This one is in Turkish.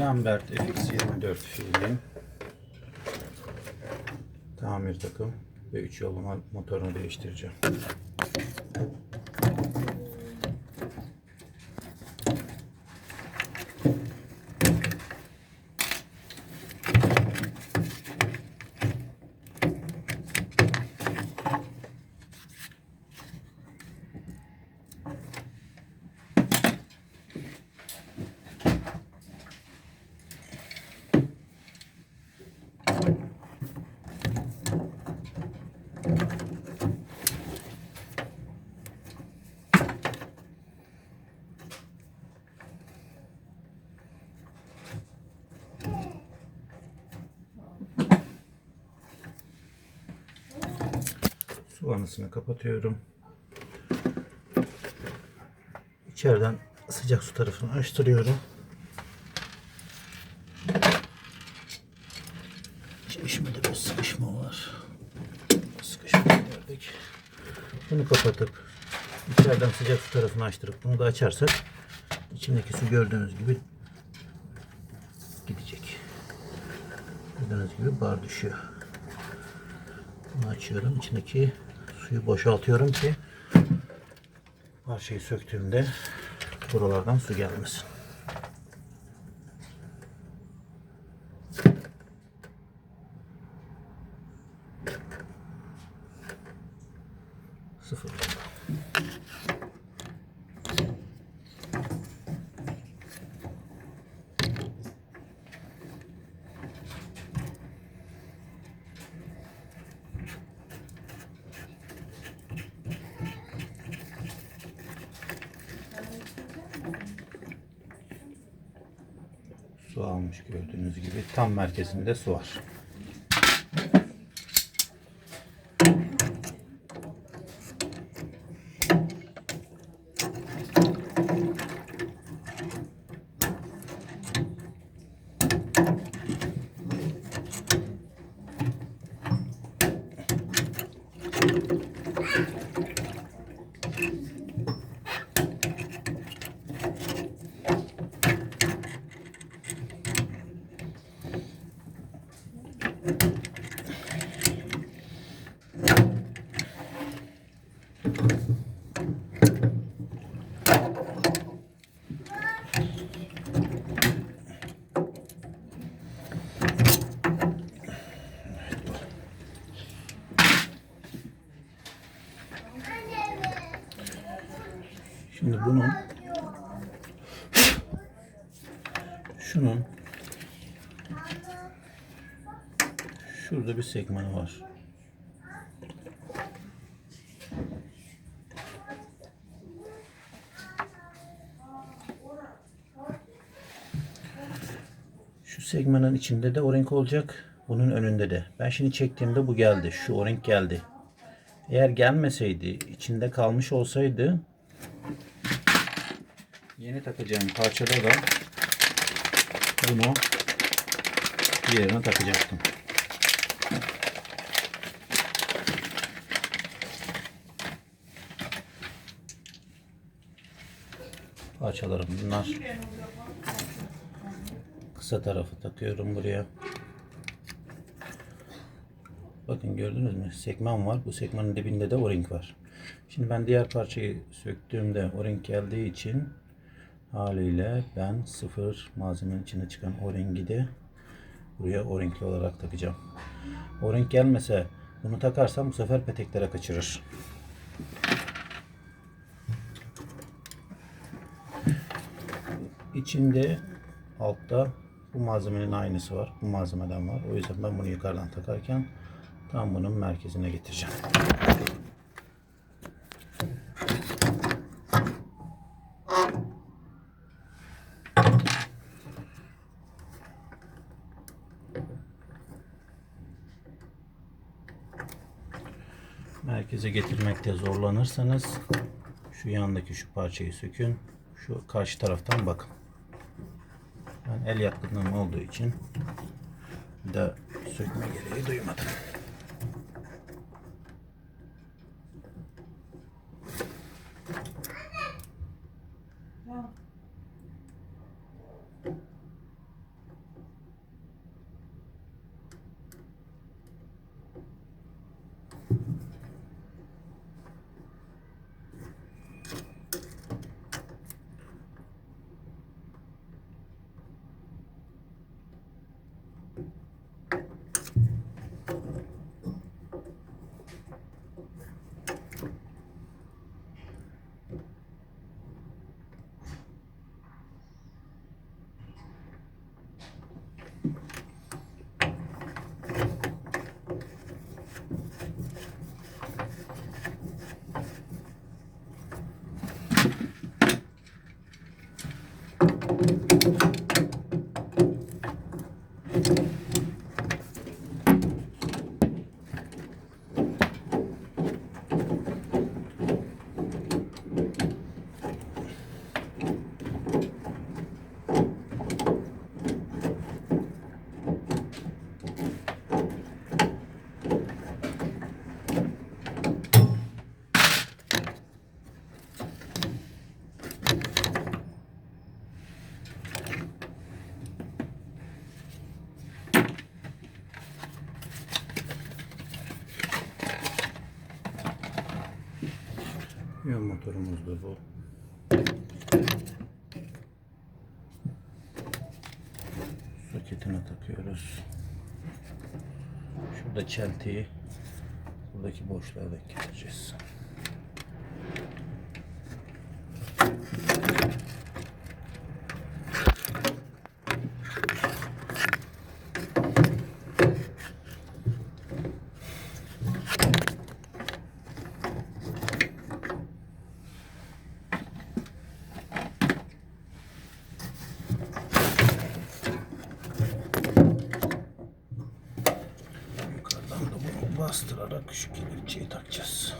Lambert FX24 fiilin tamir takım ve 3 yolu motorunu değiştireceğim. Su vanasını kapatıyorum. İçeriden sıcak su tarafını açtırıyorum. Çeşmede bir sıkışma var. Sıkışma gördük. Bunu kapatıp içeriden sıcak su tarafını açtırıp bunu da açarsak içindeki su gördüğünüz gibi gidecek. Gördüğünüz gibi bar düşüyor. Bunu açıyorum. İçindeki suyu boşaltıyorum ki parçayı söktüğümde buralardan su gelmesin. Sıfır. Su almış gördüğünüz gibi. Tam merkezinde su var. Şimdi bunun şunun şurada bir segmanı var. Şu segmanın içinde de o-ring olacak. Bunun önünde de. Ben şimdi çektiğimde bu geldi. Şu o-ring geldi. Eğer gelmeseydi, içinde kalmış olsaydı Yeni takacağım parçada da bunu diğerine takacaktım. Parçalarım bunlar. Kısa tarafı takıyorum buraya. Bakın gördünüz mü? Sekman var. Bu sekmanın dibinde de o-ring var. Şimdi ben diğer parçayı söktüğümde o-ring geldiği için haliyle ben sıfır malzemenin içine çıkan o-ringi de buraya o-ringli olarak takacağım. O-ring gelmese bunu takarsam bu sefer peteklere kaçırır. İçinde altta bu malzemenin aynısı var. Bu malzemeden var. O yüzden ben bunu yukarıdan takarken tam bunun merkezine getireceğim. merkeze getirmekte zorlanırsanız şu yandaki şu parçayı sökün. Şu karşı taraftan bakın. Ben el yatkınlığım olduğu için bir de sökme gereği duymadım. Motorumuz da bu. Soketine takıyoruz. Şurada çeltiyi buradaki boşluğa denk getireceğiz. Yukarıdan da bunu şu kelepçeyi takacağız.